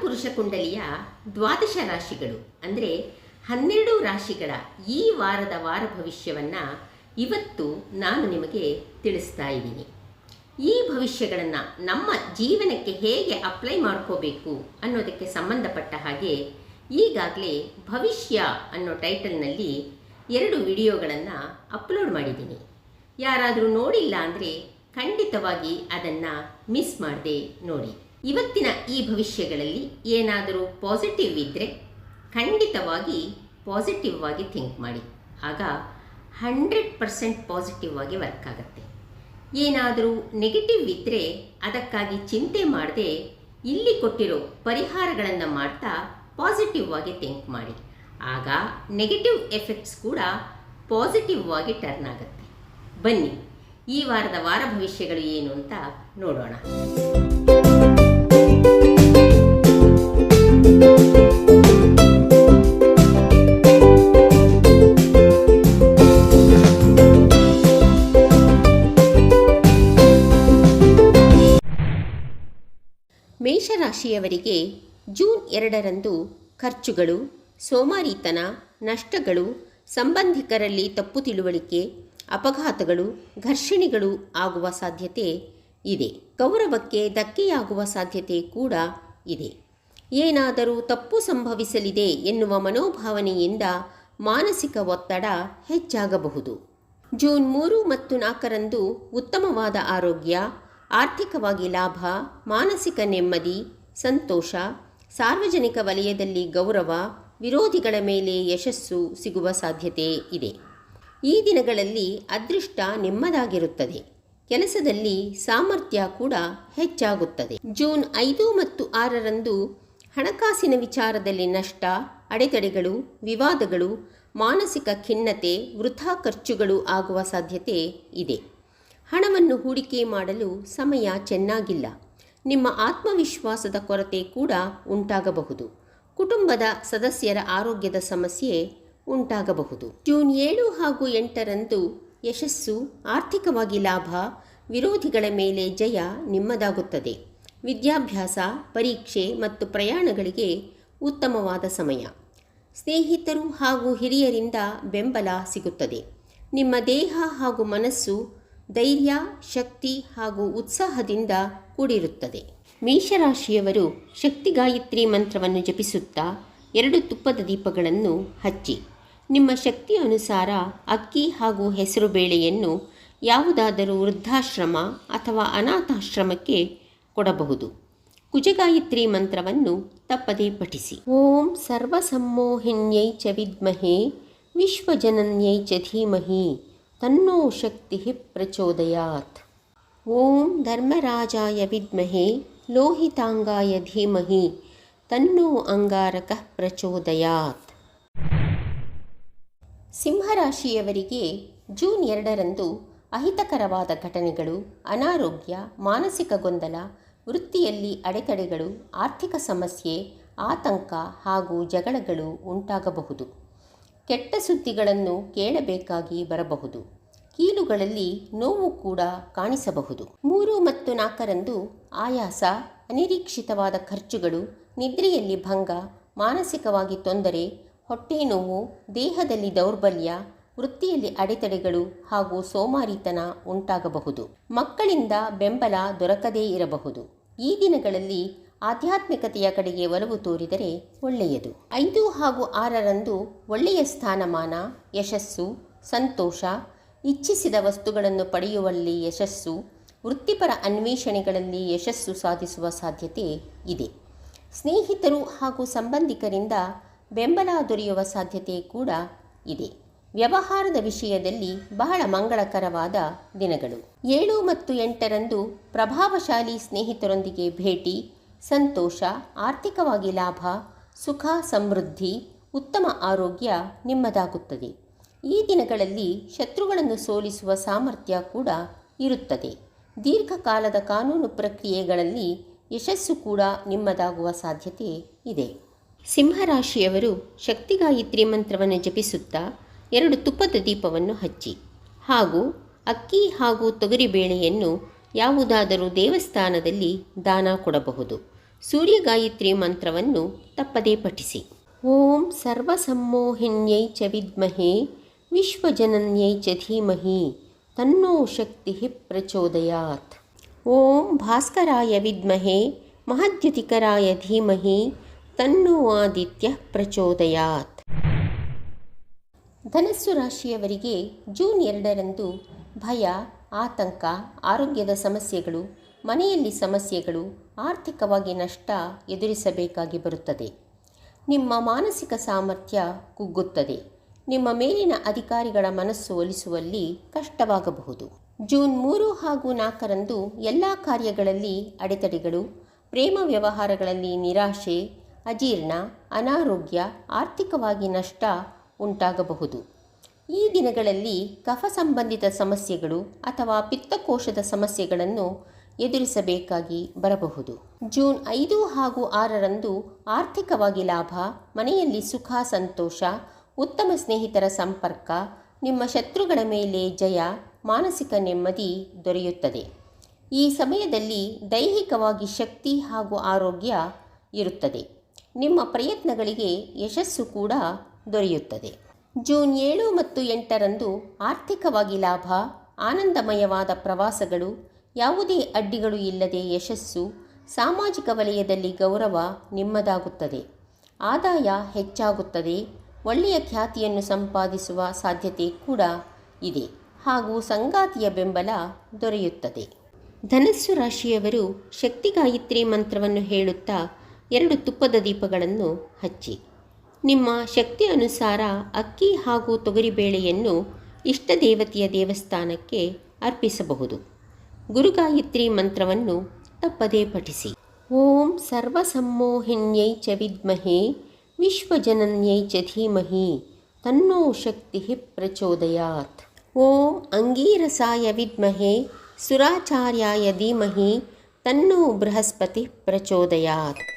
ಕಾಲಪುರುಷ ಕುಂಡಲಿಯ ದ್ವಾದಶ ರಾಶಿಗಳು, ಅಂದರೆ ಹನ್ನೆರಡು ರಾಶಿಗಳ ಈ ವಾರದ ವಾರ ಭವಿಷ್ಯವನ್ನು ಇವತ್ತು ನಾನು ನಿಮಗೆ ತಿಳಿಸ್ತಾ ಇದ್ದೀನಿ. ಈ ಭವಿಷ್ಯಗಳನ್ನು ನಮ್ಮ ಜೀವನಕ್ಕೆ ಹೇಗೆ ಅಪ್ಲೈ ಮಾಡ್ಕೋಬೇಕು ಅನ್ನೋದಕ್ಕೆ ಸಂಬಂಧಪಟ್ಟ ಹಾಗೆ ಈಗಾಗಲೇ ಭವಿಷ್ಯ ಅನ್ನೋ ಟೈಟಲ್ನಲ್ಲಿ ಎರಡು ವಿಡಿಯೋಗಳನ್ನು ಅಪ್ಲೋಡ್ ಮಾಡಿದ್ದೀನಿ. ಯಾರಾದರೂ ನೋಡಿಲ್ಲ ಅಂದರೆ ಖಂಡಿತವಾಗಿ ಅದನ್ನು ಮಿಸ್ ಮಾಡದೆ ನೋಡಿ. ಇವತ್ತಿನ ಈ ಭವಿಷ್ಯಗಳಲ್ಲಿ ಏನಾದರೂ ಪಾಸಿಟಿವ್ ಇದ್ದರೆ ಖಂಡಿತವಾಗಿ ಪಾಸಿಟಿವ್ ಆಗಿ ಥಿಂಕ್ ಮಾಡಿ. ಆಗ ಹಂಡ್ರೆಡ್ ಪರ್ಸೆಂಟ್ ಪಾಸಿಟಿವ್ ಆಗಿ ವರ್ಕ್ ಆಗುತ್ತೆ. ಏನಾದರೂ ನೆಗೆಟಿವ್ ಇದ್ದರೆ ಅದಕ್ಕಾಗಿ ಚಿಂತೆ ಮಾಡದೆ ಇಲ್ಲಿ ಕೊಟ್ಟಿರೋ ಪರಿಹಾರಗಳನ್ನು ಮಾಡ್ತಾ ಪಾಸಿಟಿವ್ ಆಗಿ ಥಿಂಕ್ ಮಾಡಿ. ಆಗ ನೆಗೆಟಿವ್ ಎಫೆಕ್ಟ್ಸ್ ಕೂಡ ಪಾಸಿಟಿವ್ ಆಗಿ ಟರ್ನ್ ಆಗುತ್ತೆ. ಬನ್ನಿ, ಈ ವಾರದ ವಾರ ಭವಿಷ್ಯಗಳು ಏನು ಅಂತ ನೋಡೋಣ. ಮೇಷರಾಶಿಯವರಿಗೆ ಜೂನ್ ಎರಡರಂದು ಖರ್ಚುಗಳು, ಸೋಮಾರಿತನ, ನಷ್ಟಗಳು, ಸಂಬಂಧಿಕರಲ್ಲಿ ತಪ್ಪು ತಿಳುವಳಿಕೆ, ಅಪಘಾತಗಳು, ಘರ್ಷಣೆಗಳು ಆಗುವ ಸಾಧ್ಯತೆ ಇದೆ. ಗೌರವಕ್ಕೆ ಧಕ್ಕೆಯಾಗುವ ಸಾಧ್ಯತೆ ಕೂಡ ಇದೆ. ಏನಾದರೂ ತಪ್ಪು ಸಂಭವಿಸಲಿದೆ ಎನ್ನುವ ಮನೋಭಾವನೆಯಿಂದ ಮಾನಸಿಕ ಒತ್ತಡ ಹೆಚ್ಚಾಗಬಹುದು. ಜೂನ್ ಮೂರು ಮತ್ತು ನಾಲ್ಕರಂದು ಉತ್ತಮವಾದ ಆರೋಗ್ಯ, ಆರ್ಥಿಕವಾಗಿ ಲಾಭ, ಮಾನಸಿಕ ನೆಮ್ಮದಿ, ಸಂತೋಷ, ಸಾರ್ವಜನಿಕ ವಲಯದಲ್ಲಿ ಗೌರವ, ವಿರೋಧಿಗಳ ಮೇಲೆ ಯಶಸ್ಸು ಸಿಗುವ ಸಾಧ್ಯತೆ ಇದೆ. ಈ ದಿನಗಳಲ್ಲಿ ಅದೃಷ್ಟ ನೆಮ್ಮದಾಗಿರುತ್ತದೆ. ಕೆಲಸದಲ್ಲಿ ಸಾಮರ್ಥ್ಯ ಕೂಡ ಹೆಚ್ಚಾಗುತ್ತದೆ. ಜೂನ್ ಐದು ಮತ್ತು ಆರರಂದು ಹಣಕಾಸಿನ ವಿಚಾರದಲ್ಲಿ ನಷ್ಟ, ಅಡೆತಡೆಗಳು, ವಿವಾದಗಳು, ಮಾನಸಿಕ ಖಿನ್ನತೆ, ವೃಥಾ ಖರ್ಚುಗಳು ಆಗುವ ಸಾಧ್ಯತೆ ಇದೆ. ಹಣವನ್ನು ಹೂಡಿಕೆ ಮಾಡಲು ಸಮಯ ಚೆನ್ನಾಗಿಲ್ಲ. ನಿಮ್ಮ ಆತ್ಮವಿಶ್ವಾಸದ ಕೊರತೆ ಕೂಡ ಉಂಟಾಗಬಹುದು. ಕುಟುಂಬದ ಸದಸ್ಯರ ಆರೋಗ್ಯದ ಸಮಸ್ಯೆ ಉಂಟಾಗಬಹುದು. ಜೂನ್ ಏಳು ಹಾಗೂ ಎಂಟರಂದು ಯಶಸ್ಸು, ಆರ್ಥಿಕವಾಗಿ ಲಾಭ, ವಿರೋಧಿಗಳ ಮೇಲೆ ಜಯ ನಿಮ್ಮದಾಗುತ್ತದೆ. ವಿದ್ಯಾಭ್ಯಾಸ, ಪರೀಕ್ಷೆ ಮತ್ತು ಪ್ರಯಾಣಗಳಿಗೆ ಉತ್ತಮವಾದ ಸಮಯ. ಸ್ನೇಹಿತರು ಹಾಗೂ ಹಿರಿಯರಿಂದ ಬೆಂಬಲ ಸಿಗುತ್ತದೆ. ನಿಮ್ಮ ದೇಹ ಹಾಗೂ ಮನಸ್ಸು ಧೈರ್ಯ, ಶಕ್ತಿ ಹಾಗೂ ಉತ್ಸಾಹದಿಂದ ಕೂಡಿರುತ್ತದೆ. ಮೇಷರಾಶಿಯವರು ಶಕ್ತಿ ಗಾಯತ್ರಿ ಮಂತ್ರವನ್ನು ಜಪಿಸುತ್ತಾ ಎರಡು ತುಪ್ಪದ ದೀಪಗಳನ್ನು ಹಚ್ಚಿ. ನಿಮ್ಮ ಶಕ್ತಿ ಅನುಸಾರ ಅಕ್ಕಿ ಹಾಗೂ ಹೆಸರುಬೇಳೆಯನ್ನು ಯಾವುದಾದರೂ ವೃದ್ಧಾಶ್ರಮ ಅಥವಾ ಅನಾಥಾಶ್ರಮಕ್ಕೆ ಕೊಡಬಹುದು. ಕುಜಗಾಯತ್ರಿ ಮಂತ್ರವನ್ನು ತಪ್ಪದೇ ಪಠಿಸಿ. ಓಂ ಸರ್ವಸಮ್ಮೋಹಿನ್ಯೈ ಚ ವಿದ್ಮಹೇ, ವಿಶ್ವಜನನ್ಯೈ ಚ ಧೀಮಹಿ, ತನ್ನೋ ಶಕ್ತಿ ಪ್ರಚೋದಯಾತ್. ಓಂ ಧರ್ಮರಾಜಾಯ ವಿದ್ಮಹೇ, ಲೋಹಿತಾಂಗಾಯ ಧೀಮಹಿ, ತನ್ನೋ ಅಂಗಾರಕ ಪ್ರಚೋದಯಾತ್. ಸಿಂಹರಾಶಿಯವರಿಗೆ ಜೂನ್ ಎರಡರಂದು ಅಹಿತಕರವಾದ ಘಟನೆಗಳು, ಅನಾರೋಗ್ಯ, ಮಾನಸಿಕ ಗೊಂದಲ, ವೃತ್ತಿಯಲ್ಲಿ ಅಡೆತಡೆಗಳು, ಆರ್ಥಿಕ ಸಮಸ್ಯೆ, ಆತಂಕ ಹಾಗೂ ಜಗಳಗಳು ಉಂಟಾಗಬಹುದು. ಕೆಟ್ಟ ಸುದ್ದಿಗಳನ್ನು ಕೇಳಬೇಕಾಗಿ ಬರಬಹುದು. ಕೀಲುಗಳಲ್ಲಿ ನೋವು ಕೂಡ ಕಾಣಿಸಬಹುದು. ಮೂರು ಮತ್ತು ನಾಲ್ಕರಂದು ಆಯಾಸ, ಅನಿರೀಕ್ಷಿತವಾದ ಖರ್ಚುಗಳು, ನಿದ್ರೆಯಲ್ಲಿ ಭಂಗ, ಮಾನಸಿಕವಾಗಿ ತೊಂದರೆ, ಹೊಟ್ಟೆ ನೋವು, ದೇಹದಲ್ಲಿ ದೌರ್ಬಲ್ಯ ವೃತ್ತಿಯಲ್ಲಿ ಅಡೆತಡೆಗಳು ಹಾಗೂ ಸೋಮಾರಿತನ ಉಂಟಾಗಬಹುದು. ಮಕ್ಕಳಿಂದ ಬೆಂಬಲ ದೊರಕದೇ ಇರಬಹುದು. ಈ ದಿನಗಳಲ್ಲಿ ಆಧ್ಯಾತ್ಮಿಕತೆಯ ಕಡೆಗೆ ಒಲವು ತೋರಿದರೆ ಒಳ್ಳೆಯದು. ಐದು ಹಾಗೂ ಆರರಂದು ಒಳ್ಳೆಯ ಸ್ಥಾನಮಾನ, ಯಶಸ್ಸು, ಸಂತೋಷ, ಇಚ್ಛಿಸಿದ ವಸ್ತುಗಳನ್ನು ಪಡೆಯುವಲ್ಲಿ ಯಶಸ್ಸು, ವೃತ್ತಿಪರ ಅನ್ವೇಷಣೆಗಳಲ್ಲಿ ಯಶಸ್ಸು ಸಾಧಿಸುವ ಸಾಧ್ಯತೆ ಇದೆ. ಸ್ನೇಹಿತರು ಹಾಗೂ ಸಂಬಂಧಿಕರಿಂದ ಬೆಂಬಲ ದೊರೆಯುವ ಸಾಧ್ಯತೆ ಕೂಡ ಇದೆ. ವ್ಯವಹಾರದ ವಿಷಯದಲ್ಲಿ ಬಹಳ ಮಂಗಳಕರವಾದ ದಿನಗಳು. ಏಳು ಮತ್ತು ಎಂಟರಂದು ಪ್ರಭಾವಶಾಲಿ ಸ್ನೇಹಿತರೊಂದಿಗೆ ಭೇಟಿ, ಸಂತೋಷ, ಆರ್ಥಿಕವಾಗಿ ಲಾಭ, ಸುಖ, ಸಮೃದ್ಧಿ, ಉತ್ತಮ ಆರೋಗ್ಯ ನಿಮ್ಮದಾಗುತ್ತದೆ. ಈ ದಿನಗಳಲ್ಲಿ ಶತ್ರುಗಳನ್ನು ಸೋಲಿಸುವ ಸಾಮರ್ಥ್ಯ ಕೂಡ ಇರುತ್ತದೆ. ದೀರ್ಘಕಾಲದ ಕಾನೂನು ಪ್ರಕ್ರಿಯೆಗಳಲ್ಲಿ ಯಶಸ್ಸು ಕೂಡ ನಿಮ್ಮದಾಗುವ ಸಾಧ್ಯತೆ ಇದೆ. ಸಿಂಹರಾಶಿಯವರು ಶಕ್ತಿಗಾಯತ್ರಿ ಮಂತ್ರವನ್ನು ಜಪಿಸುತ್ತಾ ಎರಡು ತುಪ್ಪದ ದೀಪವನ್ನು ಹಚ್ಚಿ. ಹಾಗೂ ಅಕ್ಕಿ ಹಾಗೂ ತೊಗರಿಬೇಳೆಯನ್ನು ಯಾವುದಾದರೂ ದೇವಸ್ಥಾನದಲ್ಲಿ ದಾನ ಕೊಡಬಹುದು. ಸೂರ್ಯಗಾಯತ್ರಿ ಮಂತ್ರವನ್ನು ತಪ್ಪದೇ ಪಠಿಸಿ. ಓಂ ಸರ್ವಸಮ್ಮೋಹಿನ್ಯೈ ಚ ವಿದ್ಮಹೆ, ವಿಶ್ವಜನನ್ಯೈ ಚ ಧೀಮಹಿ, ತನ್ನೋ ಶಕ್ತಿ ಪ್ರಚೋದಯಾತ್. ಓಂ ಭಾಸ್ಕರಾಯ ವಿದ್ಮಹೆ, ಮಹದ್ಯುತಿಕರಾಯ ಧೀಮಹಿ, ತನ್ನೋ ಆದಿತ್ಯ ಪ್ರಚೋದಯಾತ್. ಧನಸ್ಸು ರಾಶಿಯವರಿಗೆ ಜೂನ್ ಎರಡರಂದು ಭಯ, ಆತಂಕ, ಆರೋಗ್ಯದ ಸಮಸ್ಯೆಗಳು, ಮನೆಯಲ್ಲಿ ಸಮಸ್ಯೆಗಳು, ಆರ್ಥಿಕವಾಗಿ ನಷ್ಟ ಎದುರಿಸಬೇಕಾಗಿ ಬರುತ್ತದೆ. ನಿಮ್ಮ ಮಾನಸಿಕ ಸಾಮರ್ಥ್ಯ ಕುಗ್ಗುತ್ತದೆ. ನಿಮ್ಮ ಮೇಲಿನ ಅಧಿಕಾರಿಗಳ ಮನಸ್ಸು ಒಲಿಸುವಲ್ಲಿ ಕಷ್ಟವಾಗಬಹುದು. ಜೂನ್ ಮೂರು ಹಾಗೂ ನಾಲ್ಕರಂದು ಎಲ್ಲ ಕಾರ್ಯಗಳಲ್ಲಿ ಅಡೆತಡೆಗಳು, ಪ್ರೇಮ ವ್ಯವಹಾರಗಳಲ್ಲಿ ನಿರಾಶೆ, ಅಜೀರ್ಣ, ಅನಾರೋಗ್ಯ, ಆರ್ಥಿಕವಾಗಿ ನಷ್ಟ ಉಂಟಾಗಬಹುದು. ಈ ದಿನಗಳಲ್ಲಿ ಕಫ ಸಂಬಂಧಿತ ಸಮಸ್ಯೆಗಳು ಅಥವಾ ಪಿತ್ತಕೋಶದ ಸಮಸ್ಯೆಗಳನ್ನು ಎದುರಿಸಬೇಕಾಗಿ ಬರಬಹುದು. ಜೂನ್ ಐದು ಹಾಗೂ ಆರರಂದು ಆರ್ಥಿಕವಾಗಿ ಲಾಭ, ಮನೆಯಲ್ಲಿ ಸುಖ, ಸಂತೋಷ, ಉತ್ತಮ ಸ್ನೇಹಿತರ ಸಂಪರ್ಕ, ನಿಮ್ಮ ಶತ್ರುಗಳ ಮೇಲೆ ಜಯ, ಮಾನಸಿಕ ನೆಮ್ಮದಿ ದೊರೆಯುತ್ತದೆ. ಈ ಸಮಯದಲ್ಲಿ ದೈಹಿಕವಾಗಿ ಶಕ್ತಿ ಹಾಗೂ ಆರೋಗ್ಯ ಇರುತ್ತದೆ. ನಿಮ್ಮ ಪ್ರಯತ್ನಗಳಿಗೆ ಯಶಸ್ಸು ಕೂಡ ದೊರೆಯುತ್ತದೆ. ಜೂನ್ ಏಳು ಮತ್ತು ಎಂಟರಂದು ಆರ್ಥಿಕವಾಗಿ ಲಾಭ, ಆನಂದಮಯವಾದ ಪ್ರವಾಸಗಳು, ಯಾವುದೇ ಅಡ್ಡಿಗಳು ಇಲ್ಲದೆ ಯಶಸ್ಸು, ಸಾಮಾಜಿಕ ವಲಯದಲ್ಲಿ ಗೌರವ ನಿಮ್ಮದಾಗುತ್ತದೆ. ಆದಾಯ ಹೆಚ್ಚಾಗುತ್ತದೆ, ಒಳ್ಳೆಯ ಖ್ಯಾತಿಯನ್ನು ಸಂಪಾದಿಸುವ ಸಾಧ್ಯತೆ ಕೂಡ ಇದೆ. ಹಾಗೂ ಸಂಗಾತಿಯ ಬೆಂಬಲ ದೊರೆಯುತ್ತದೆ. ಧನಸ್ಸು ರಾಶಿಯವರು ಶಕ್ತಿ ಗಾಯತ್ರಿ ಮಂತ್ರವನ್ನು ಹೇಳುತ್ತಾ ಎರಡು ತುಪ್ಪದ ದೀಪಗಳನ್ನು ಹಚ್ಚಿ. ನಿಮ್ಮ ಶಕ್ತಿ ಅನುಸಾರ ಅಕ್ಕಿ ಹಾಗೂ ತೊಗರಿಬೇಳೆಯನ್ನು ಇಷ್ಟ ದೇವತೆಯ ದೇವಸ್ಥಾನಕ್ಕೆ ಅರ್ಪಿಸಬಹುದು. ಗುರುಗಾಯತ್ರಿ ಮಂತ್ರವನ್ನು ತಪ್ಪದೇ ಪಠಿಸಿ. ಓಂ ಸರ್ವಸಮ್ಮೋಹಿನ್ಯೈ ಚ ವಿದ್ಮಹೆ, ವಿಶ್ವಜನನ್ಯೈ ಚ ಧೀಮಹಿ, ತನ್ನೋ ಶಕ್ತಿ ಪ್ರಚೋದಯಾತ್. ಓಂ ಅಂಗೀರಸಾಯ ವಿದ್ಮಹೆ, ಸುರಾಚಾರ್ಯಾಯ ಧೀಮಹಿ, ತನ್ನೋ ಬೃಹಸ್ಪತಿ ಪ್ರಚೋದಯಾತ್.